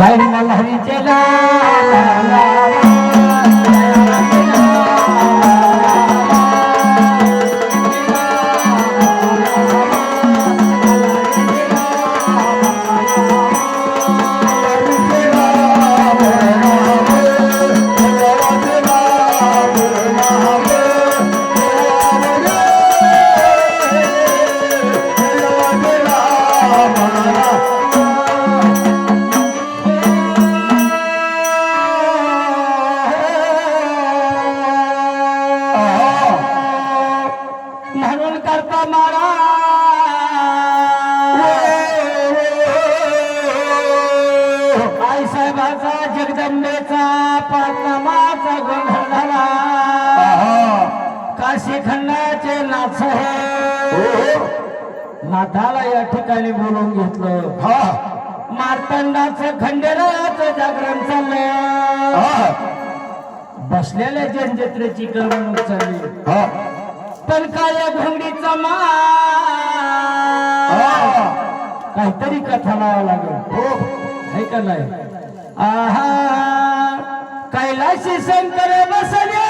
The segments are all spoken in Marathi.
जय मल्हारीचे म्हणून आई साहेबाचा जगदंबेचा पातनामाचा गोंधळ झाला काशी खंडाचे नाच हे. नाथाला या ठिकाणी बोलून घेतलं. मार्तंडाचं खंडेराचं जागरण चाललं बसलेल्या जनजत्रेची करमणूक चालली पण काय घोंगडीचा मा. काहीतरी कथा लावा लागेल. है का नाही? आहा! कैलाशी शंकर बसले!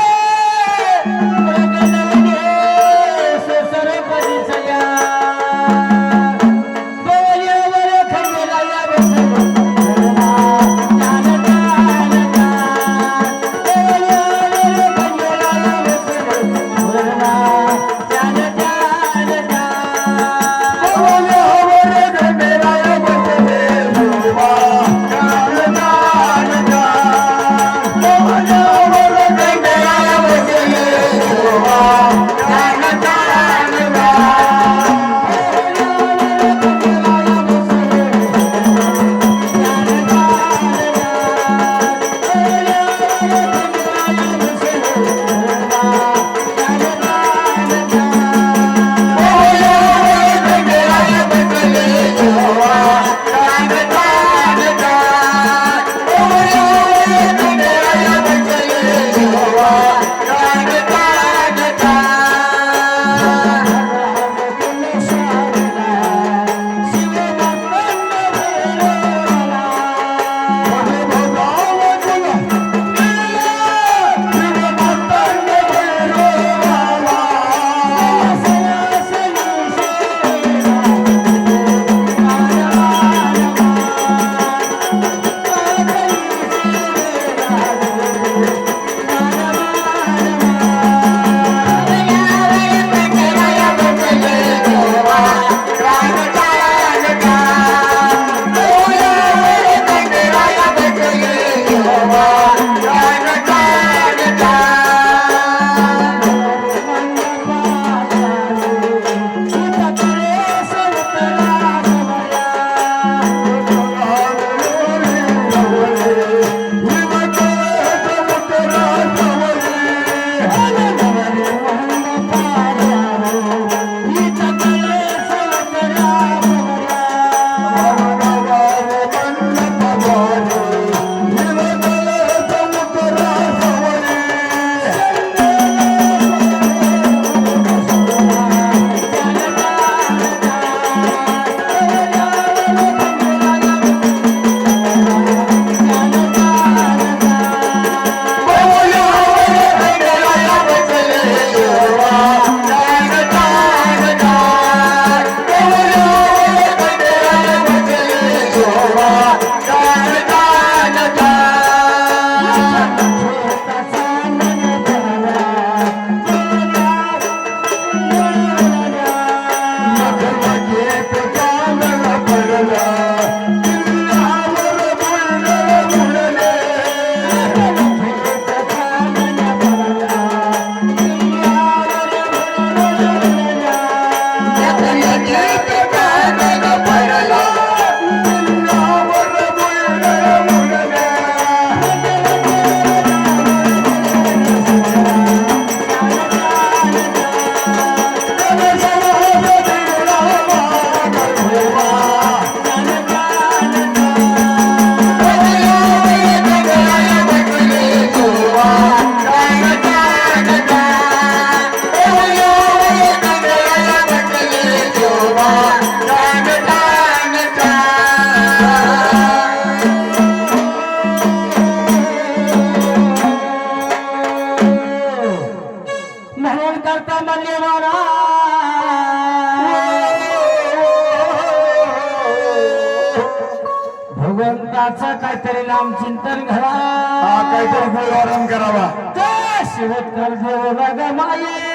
त्या शिवत्कार देव लाग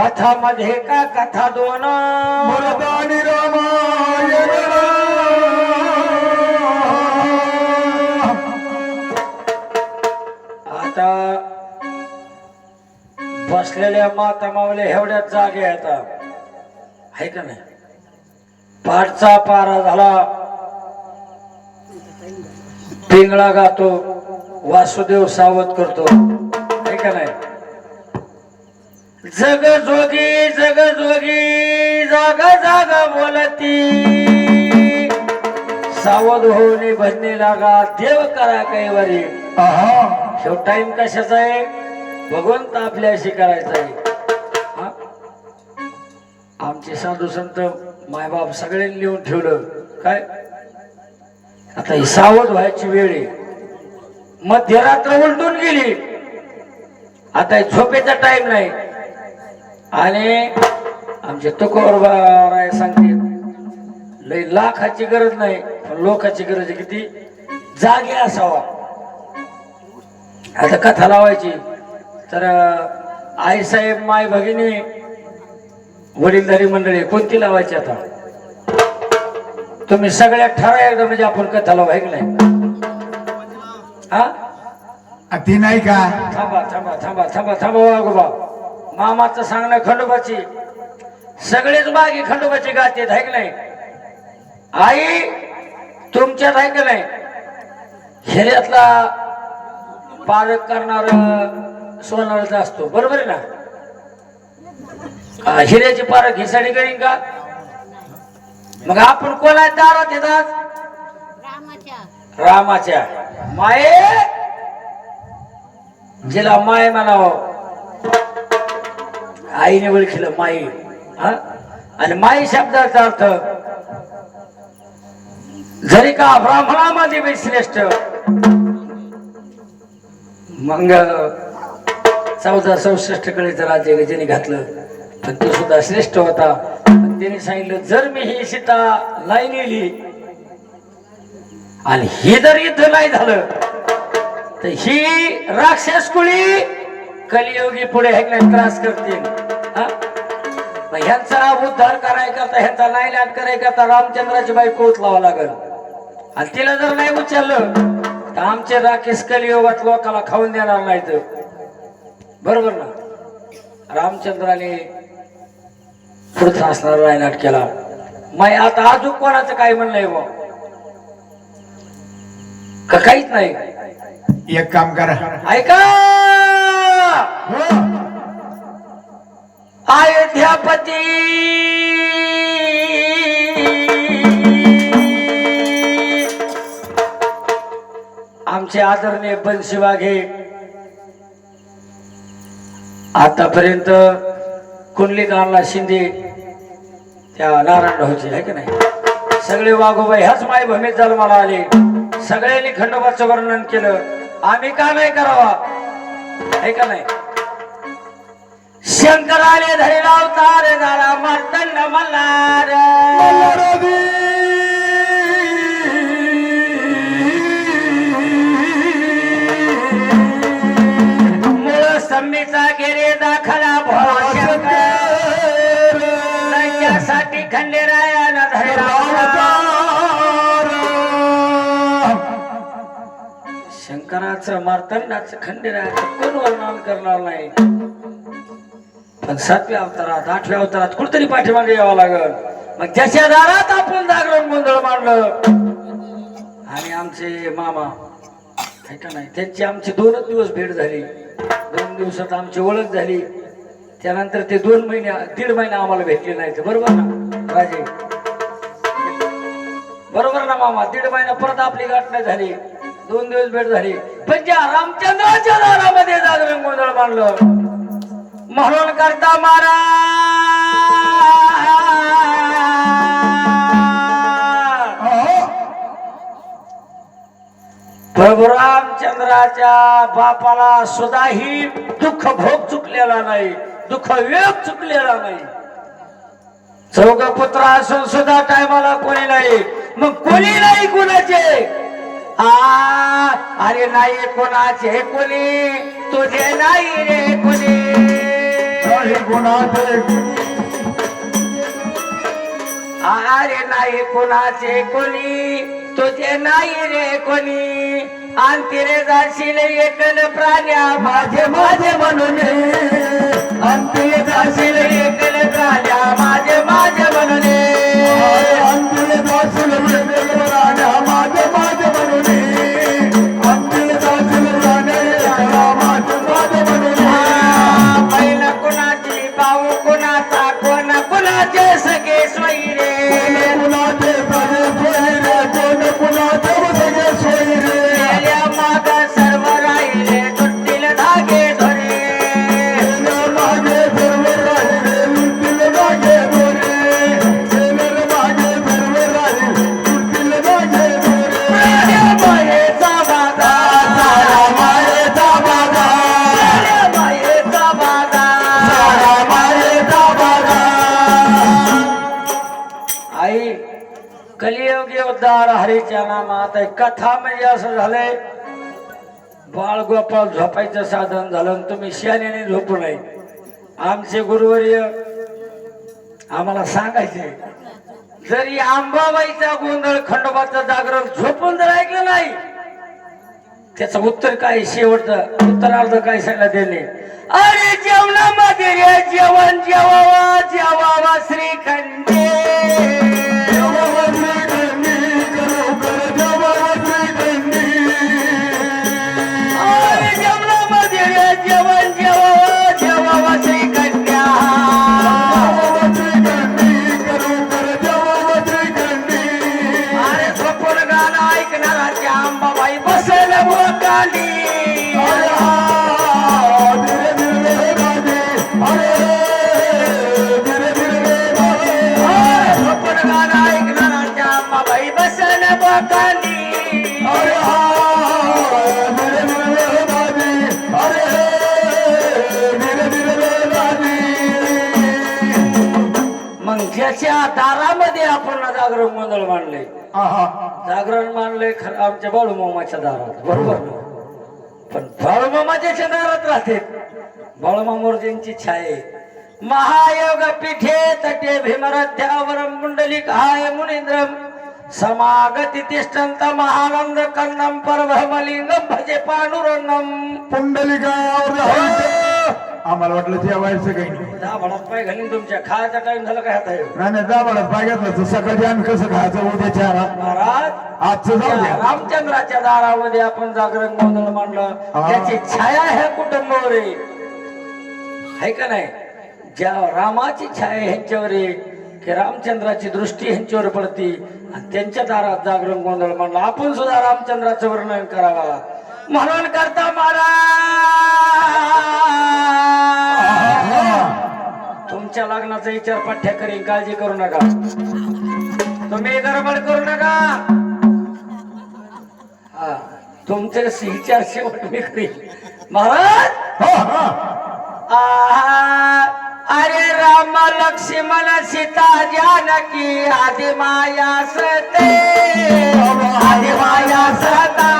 कथा मध्ये का कथा दोन? आता बसलेल्या माता मावल्या एवढ्याच जागे आता आहे का नाही? पाठचा पारा झाला. पिंगळा गातो वासुदेव सावध करतो. जग जोगी जग जोगी जागा जागा बोलती. सावध होऊन भजने लागा देव करा कैवारी. शेव टाइम कशाचा आहे? भगवंत आपल्याशी करायचा आहे? आमचे साधू संत मायबाप सगळ्यांनी लिहून ठेवलं. काय? आता ही सावध व्हायची वेळ आहे. मध्यरात्र उलटून गेली. आता झोपेचा टाइम नाही. आणि आमचे तुकोर राय सांगते लय लाखाची गरज नाही पण लोकाची गरज आहे किती? जागे असावा. आता कथा लावायची. तर आई साहेब माय भगिनी वडीलधारी मंडळी कोणती लावायची आता? तुम्ही सगळ्यात ठरा एकदा म्हणजे आपण कथा लावा आहे की नाही? हा? ती नाही का? थांबा थांबा थांबा थांबा थांबा वागोबा मामाचं सांगणं खंडोबाची. सगळेच बागी खंडोबाची गाते आहे की नाही. आई तुमच्यात आहे की नाही? हिऱ्यातला पारक करणार सोनाराचा असतो बरोबर आहे ना? हिऱ्याची पारख ही साडी करीन का? मग आपण कोणा दारात येतात रामाच्या. माये? जिला माय म्हणावं. आईने ओळखलं माई. हा? आणि माई शब्दाचा अर्थ जरी का ब्राह्मणामध्ये बी श्रेष्ठ मग चौदा चौसष्टकडे राज्य गजेने घातलं पण तो सुद्धा श्रेष्ठ होता. त्याने सांगितलं जर मी ही सीता लाई नेली आणि हे जर युद्ध नाही झालं तर ही राक्षस कुळी कलियोगी पुढे हे नाही त्रास करतील. हा? ह्यांचा उद्धार करायकरता ह्यांचा नायलाट करायकरता रामचंद्राची बाई लावा लागल. आणि तिला जर नाही उचललं तर आमचे राकेश कलियुगात लोकांना खाऊन देणार नाहीत. बरोबर ना? रामचंद्राने पुढचा असणारा नायनाट केला. मग आता अजून कोणाचं काय म्हणणंय बुवा का काहीच नाही? एक काम करा. ऐका! हो. अयोध्यापती. आमचे आदरणीय बनशी वाघे आतापर्यंत कुंडलिकांना शिंदे त्या नारायण होते आहे की नाही? सगळे वाघोबा ह्याच मायभूमीत जन्माला आले. सगळ्यांनी खंडोबाचं वर्णन केलं. आम्ही का नाही करावा? आहे का नाही? शंकराले धरी लावतार झाला मर्दंड मल्हार. मूळ सम्मीचा गेरे दाखला भोळा शंकर. त्याच्यासाठी शंकराचं मार्तंडाचं खंडेरायाचं कोण वर्णन करणार नाही? पण सातव्या अवतारात आठव्या अवतारात कुठतरी पाठीमागे यावं लागल. मग त्याच्या दारात आपण जागरण गोंधळ मांडलं. आणि आमचे मामा आहे का नाही? त्यांची आमची दोनच दिवस भेट झाली. दोन दिवसात आमची ओळख झाली. त्यानंतर ते दोन महिने दीड महिने आम्हाला भेटले नाहीत. बरोबर ना राजे? बरोबर ना मामा? दीड महिना परत आपली गाठ नाही झाली. दोन दिवस भेट झाली. पण ज्या रामचंद्राच्या दारामध्ये जागरण गोंधळ मांडलं म्हणून करता महाराज प्रभू रामचंद्राच्या बापाला सुद्धाही दुःख भोग चुकलेला नाही. दुःख वेग चुकलेला नाही. चौघ पुत्र असून सुद्धा टायमाला कोणी नाही. मग कोणी नाही कोणाचे? अरे नाही कोणाचे कोणी तुझे नाही रे कोणी. काही गुणाचे अरे नाही कोणाचे कोणी तुझे नाही रे कोणी. अंतिरे जाशील एकल प्राण्या माझे माझे म्हणून अंतिरे जाशील एकल प्राण्या माझे माझे म्हणून अंतिम दासील वेगवेगळं राण्या माझे माझे कोण कुणाचे सगळे स्वैरे नामात कथा म्हणजे असं झालंय बाळ गोपाळ झोपायचं साधन झालं तुम्ही शानेने झोपू नये. आमचे गुरुवर्य आम्हाला सांगायचे जरी आंबाबाईचा गोंधळ खंडोबाचं जागरण झोपून जर ऐकलं नाही त्याचं उत्तर काय शेवटचं उत्तरार्ध काय सांगला त्याने? अरे जेवणामध्ये रे जेवण जेवावा जेवावा श्रीखंडे. देवा मग ज्याच्या दारामध्ये आपण जागरण गोंधळ मांडले आहा. जागरण मांडले खरं आमच्या बाळूमामाच्या दारात. बरोबर? ना पण बाळूमामा ज्याच्या दारात राहते. बाळूमामूर्तींची छाये महायोग पीठे तटे भीमरथ्यावर मुंडलिक हाय मुनींद्र. समागती तिष्ठंत महानंद कन्नम परभ्रमलिंगम भजे पांडुरंगम. पुंडलिकावर जायचं. आम्हाला वाटलं जेवायचं काही नाही. दहा भडात पाय घालीन तुमच्या. खायचा टाइम झाला काय आता नाही पाहिजे तर सकाळी आम्ही कसं खायचं? उद्याच्या आरात महाराज आजचं जाऊ त्या द्या रामचंद्राच्या दारामध्ये आपण जागरण गोंधळ मांडलं. हा. त्याची छाया ह्या कुटुंबावर. आहे है का नाही? ज्या रामाची छाया ह्यांच्यावर आहे की रामचंद्राची दृष्टी ह्यांच्यावर पडती आणि त्यांच्या दारात जागरण गोंधळ मांडला. आपण सुद्धा रामचंद्राचं वर्णन करावा. म्हणून करता महाराज! तुमच्या लग्नाचा विचार पठ्या करीन काळजी करू नका. तुम्ही गडबड करू नका. हा तुमचे विचार शेवट मी करीन. महाराज? हा. आहा, अरे राम लक्ष्मण सीता जानकी आदि माया सते. आदि माया सता.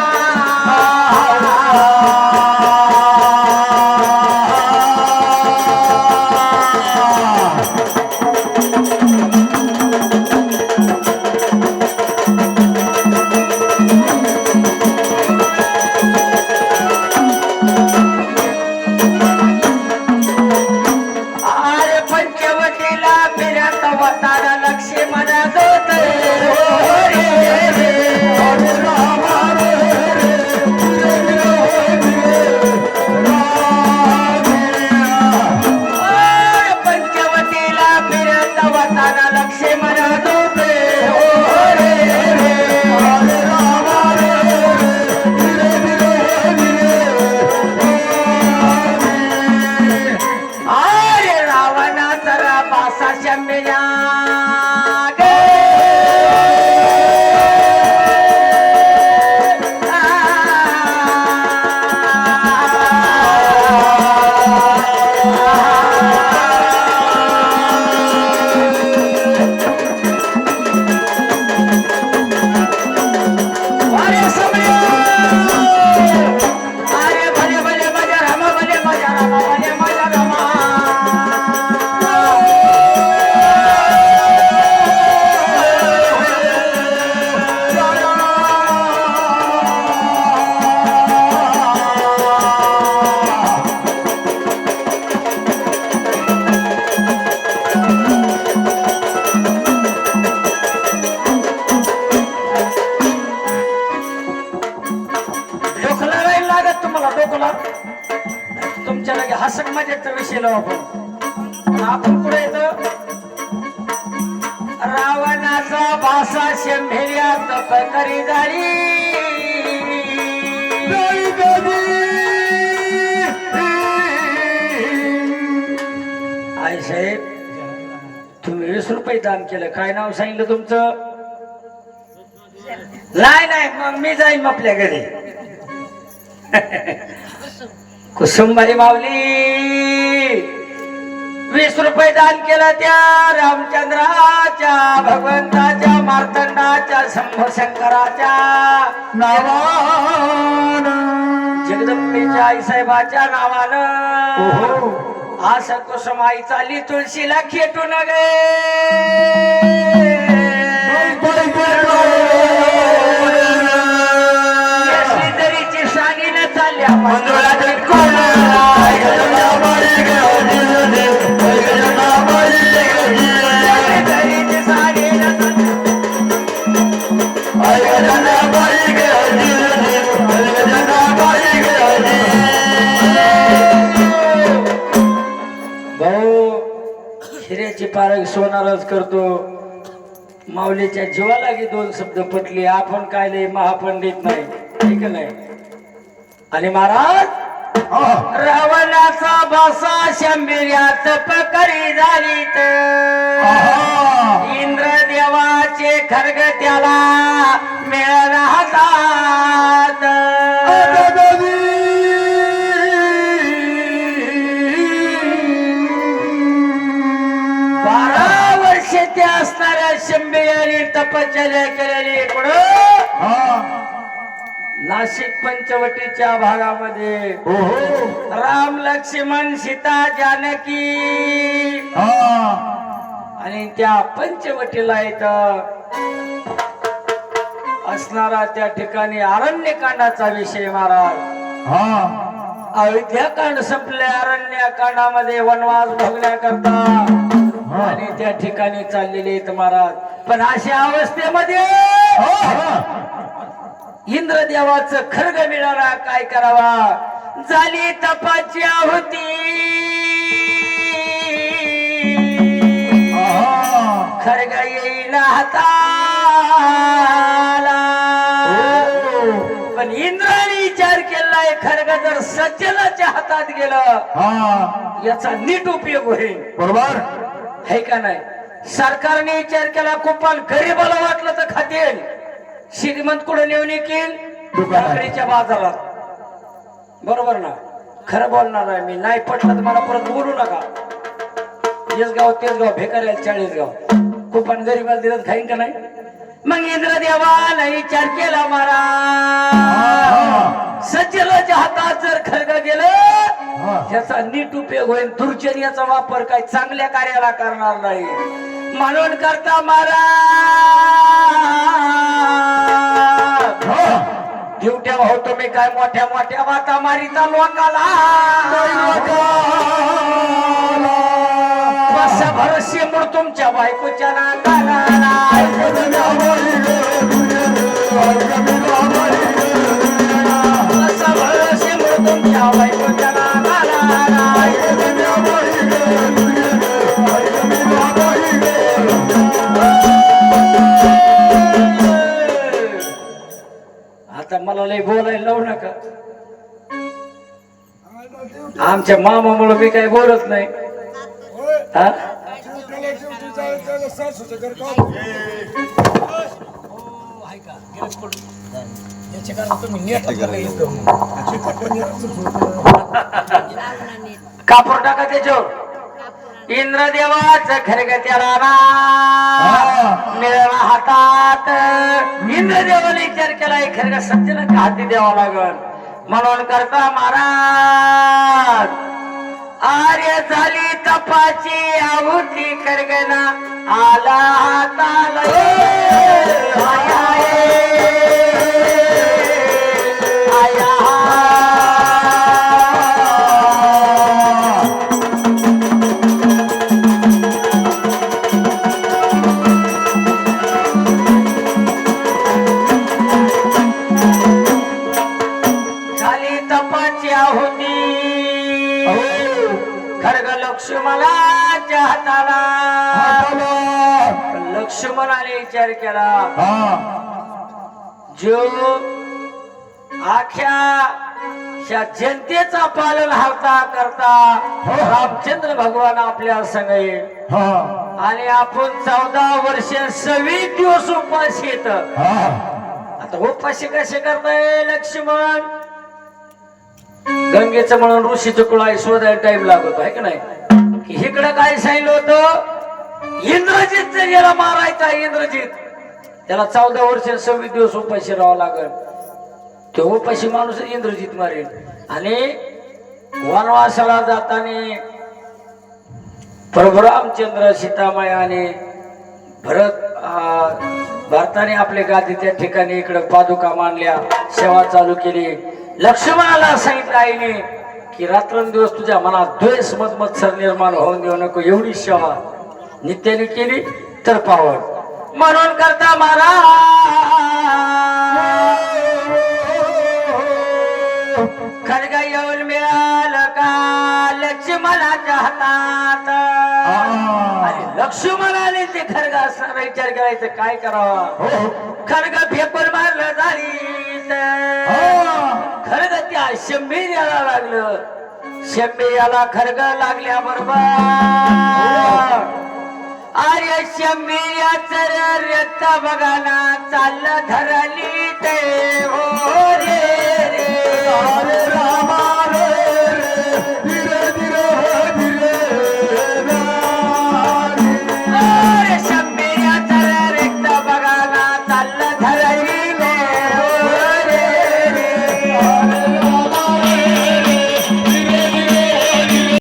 केलं. काय नाव सांगितलं तुमचं? नाही नाही मग मी जाईन आपल्या घरी. कुसुमबाई माऊली वीस रुपये दान केलं त्या रामचंद्राच्या भगवंताच्या मार्तंडाच्या शंभर शंकराच्या नावान. जगदंबेच्या आईसाहेबाच्या नावानं. असं कुसुमाई चालली तुळशीला खेटून गे. तरीची साडीनं चालल्या मंजुळाची सोनारच करतो. माऊलीच्या जीवाला गे दोन शब्द पटले. आपण काय लय महापंडित नाही. ठीक नाही? आणि महाराज रावणाचा बासा शंभीर्यात पकडी झाली तर इंद्र देवाचे खरग त्याला मिळत हातात. तपश्चर्या केलेली नाशिक पंचवटीच्या भागामध्ये राम लक्ष्मण सीता जानकी. आणि त्या पंचवटीला इथं असणारा त्या ठिकाणी अरण्यकांडाचा विषय महाराज. अयोध्याकांड संपले अरण्यकांडामध्ये वनवास भोगण्याकरता. आणि त्या ठिकाणी चाललेले आहेत महाराज. पण अशा अवस्थेमध्ये इंद्रदेवाचं खर्ग मिळाला काय करावा? झाली तपाची आहुती. खरग येईना हाताला. पण इंद्राने विचार केलाय खरग जर सज्जनाच्या हातात गेलं याचा नीट उपयोग होईल. बरोबर. है का नाही? सरकारने विचार केला कुपन गरीबाला वाटलं तर खातील श्रीमंत कुठं नेऊन येईल. लाकडीच्या बाजारात. बरोबर ना? खरं बोलणार आहे मी. नाही पटलं तर मला परत बोलू नका. तेच गाव तेच गाव भेकायला चाळीस गाव कुपन गरीबाला दिलं खाईन का नाही? मग इंद्र देवाला विचार केला मारा सज्जनाच्या हातात जर खरग गेलं त्याचा नीट उपयोग होईल दुर्चर्याचा वापर काही चांगल्या कार्याला करणार नाही. म्हणून करता मारा ड्युट्या भाऊ तुम्ही काय मोठ्या मोठ्या वाता मारिता लोकाला. भरसे मूळ तुमच्या बायकोच्या नाकाला. मला लय बोलायला लावू नका. आमच्या मामामुळे मी काही बोलत नाही. हा? कापूर टाका त्याच्यावर. इंद्रदेवाच खरग त्याला मिळाला हातात. इंद्रदेवाने विचार केला खरग सज्जन हाती द्यावा लागल? म्हणून करता महाराज आर्य झाली तपाची आहुती खरगना आला हाताला. जो आख्या जनतेचा पालन हावता करता रामचंद्र भगवान आपल्या संग येईल आणि आपण चौदा वर्ष सव्वीस दिवस उपास येत आता उपाशी कसे करताय लक्ष्मण? गंगेचं म्हणून ऋषीचं कुळाय शोधायला टाइम लागतो आहे का नाही? की इकडं काय सांगितलं होतं? इंद्रजित जर याला मारायचा इंद्रजित. त्याला चौदा वर्ष सव्वीस दिवस उपाशी राहावं लागल. तो उपाशी माणूस इंद्रजित मारेल. आणि वनवासाला जाताना प्रभू रामचंद्र सीतामाया आणि भरत भारताने आपले गादी त्या ठिकाणी इकडे पादुका मांडल्या सेवा चालू केली. लक्ष्मणाला सांगितलं आईने की रात्रंदिवस तुझ्या मनात द्वेष मत मत्सर निर्माण होऊन देऊ नको एवढी सेवा नित्याने केली तर पावड म्हणून करता मारा खडग येऊन मिळालं का? लक्ष्मणाच्या हातात. आणि लक्ष्मणाने ते खडग असताना विचार करायचं काय करावा? खडग फेकून मारलं झाली खडग त्या शंभीर याला लागलं. शंभीर याला खडग लागल्या आर्य शमीयाच रक्त बघाना चाललं धरली ते. हो रे रे. रामा रे.